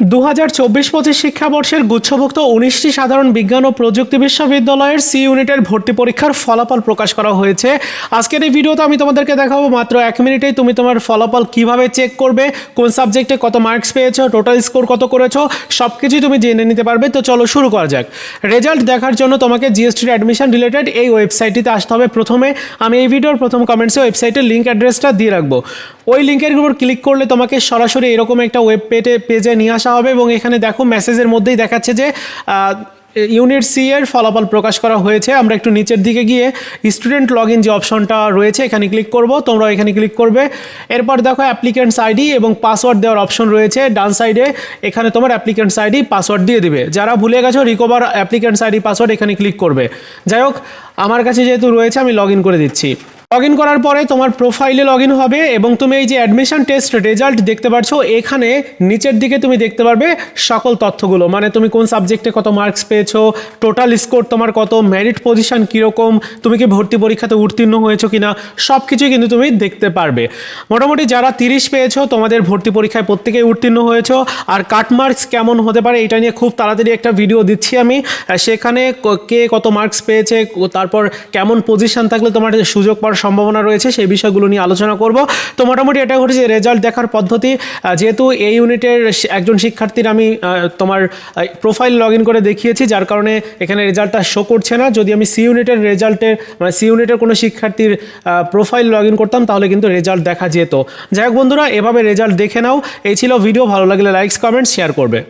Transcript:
দু হাজার চব্বিশ পঁচিশ শিক্ষাবর্ষের গুচ্ছভুক্ত উনিশটি সাধারণ বিজ্ঞান ও প্রযুক্তি বিশ্ববিদ্যালয়ের সি ইউনিটের ভর্তি পরীক্ষার ফলাফল প্রকাশ করা হয়েছে। আজকের এই ভিডিওতে আমি তোমাদেরকে দেখাবো মাত্র এক মিনিটেই তুমি তোমার ফলাফল কীভাবে চেক করবে, কোন সাবজেক্টে কত মার্কস পেয়েছ টোটাল স্কোর কত করেছ সব কিছুই তুমি জেনে নিতে পারবে। তো চলো শুরু করা যাক। রেজাল্ট দেখার জন্য তোমাকে জিএসটির অ্যাডমিশন রিলেটেড এই ওয়েবসাইটটিতে আসতে হবে প্রথমে। আমি এই ভিডিওর প্রথম কমেন্টসে ওয়েবসাইটের লিঙ্ক অ্যাড্রেসটা দিয়ে রাখব। ওই লিঙ্কের উপর ক্লিক করলে তোমাকে সরাসরি এরকম একটা ওয়েব পেটে পেজে নিয়ে আসা হবে এবং এখানে দেখো মেসেজের মধ্যেই দেখাচ্ছে যে ইউনিট সি এর ফলাফল প্রকাশ করা হয়েছে। আমরা একটু নিচের দিকে গিয়ে স্টুডেন্ট লগ ইন যে অপশনটা রয়েছে, এখানে ক্লিক করব। তোমরা এখানে ক্লিক করবে। এরপর দেখো অ্যাপ্লিকেন্টস আইডি এবং পাসওয়ার্ড দেওয়ার অপশন রয়েছে। ডান সাইডে এখানে তোমার অ্যাপ্লিকেন্টস আইডি, পাসওয়ার্ড দিয়ে দিবে। যারা ভুলে গেছো রিকভার অ্যাপ্লিকেন্টস আইডি, পাসওয়ার্ড এখানে ক্লিক করবে। যাই হোক, আমার কাছে যেহেতু রয়েছে, আমি লগ ইন করে দিচ্ছি। লগ ইন করার পরে তোমার প্রোফাইলে লগ ইন হবে এবং তুমি এই যে অ্যাডমিশন টেস্ট রেজাল্ট দেখতে পাচ্ছ এখানে নিচের দিকে তুমি দেখতে পারবে সকল তথ্যগুলো। মানে তুমি কোন সাবজেক্টে কত মার্কস পেয়েছ টোটাল স্কোর তোমার কত মেরিট পজিশন কীরকম, তুমি কি ভর্তি পরীক্ষাতে উত্তীর্ণ হয়েছো কিনা সব কিছুই কিন্তু তুমি দেখতে পারবে। মোটামুটি যারা তিরিশ পেয়েছ, তোমাদের ভর্তি পরীক্ষায় প্রত্যেকেই উত্তীর্ণ হয়েছো। আর কাট মার্কস কেমন হতে পারে, এটা নিয়ে খুব তাড়াতাড়ি একটা ভিডিও দিচ্ছি আমি। সেখানে কে কত মার্কস পেয়েছে তারপর কেমন পজিশন থাকলে তোমার সুযোগ পাওয়ার সম্ভাবনা রয়েছে, সেই বিষয়গুলো নিয়ে আলোচনা করব। তো মোটামুটি এটা ঘটেছে, রেজাল্ট দেখার পদ্ধতি যেহেতু এই ইউনিটের একজন শিক্ষার্থীর আমি তোমার প্রোফাইল লগ ইন করে দেখিয়েছি, যার কারণে এখানে রেজাল্টটা শো করছে না। যদি আমি সি ইউনিটের রেজাল্টের মানে সি ইউনিটের কোনো শিক্ষার্থীর প্রোফাইল লগ ইন করতাম, তাহলে কিন্তু রেজাল্ট দেখা যেত। যাই হোক বন্ধুরা, এভাবে রেজাল্ট দেখে নাও। এই ছিল ভিডিও, ভালো লাগলে লাইকস কমেন্ট শেয়ার করবে।